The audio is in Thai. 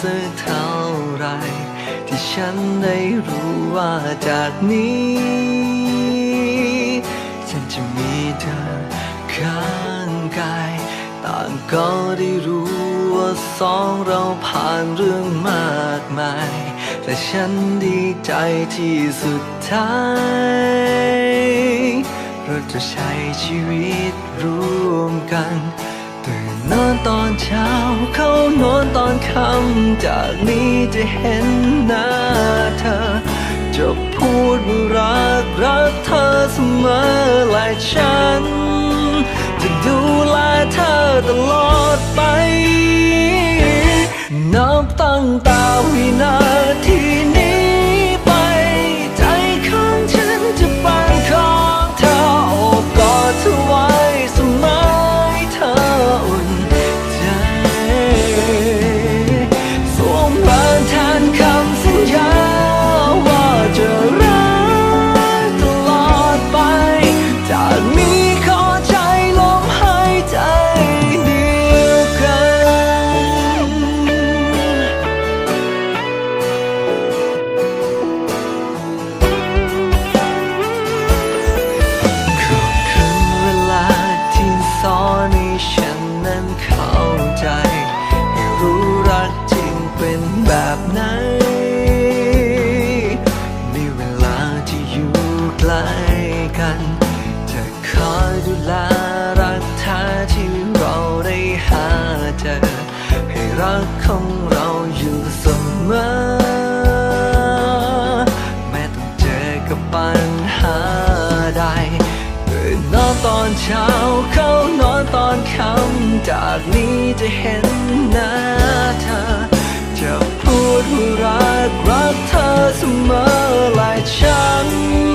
สักเท่าไร ที่ฉันได้รู้ว่าจากนี้ ฉันจะมีเธอข้างกาย ต่างก็ได้รู้ว่าสองเราผ่านเรื่องมากมาย แต่ฉันดีใจที่สุดท้ายเราจะใช้ชีวิตร่วมกัน ตื่นนอนตอนเช้า ตอนคำจากนี้จะเห็นหน้าเธอ จะพูดว่ารักรักเธอเสมอและฉัน จะดูแลเธอตลอดไป นับตั้งแต่วินา กัน จะคอยดูแลรักแท้ที่เราได้หาเจอ ให้รักของเราอยู่เสมอ แม้ต้องเจอกับปัญหาใดตื่นนอนตอนเช้าเข้านอนตอนค่ำจากนี้จะเห็นหน้าเธอ จะพูดว่ารักรักเธอเสมอและฉัน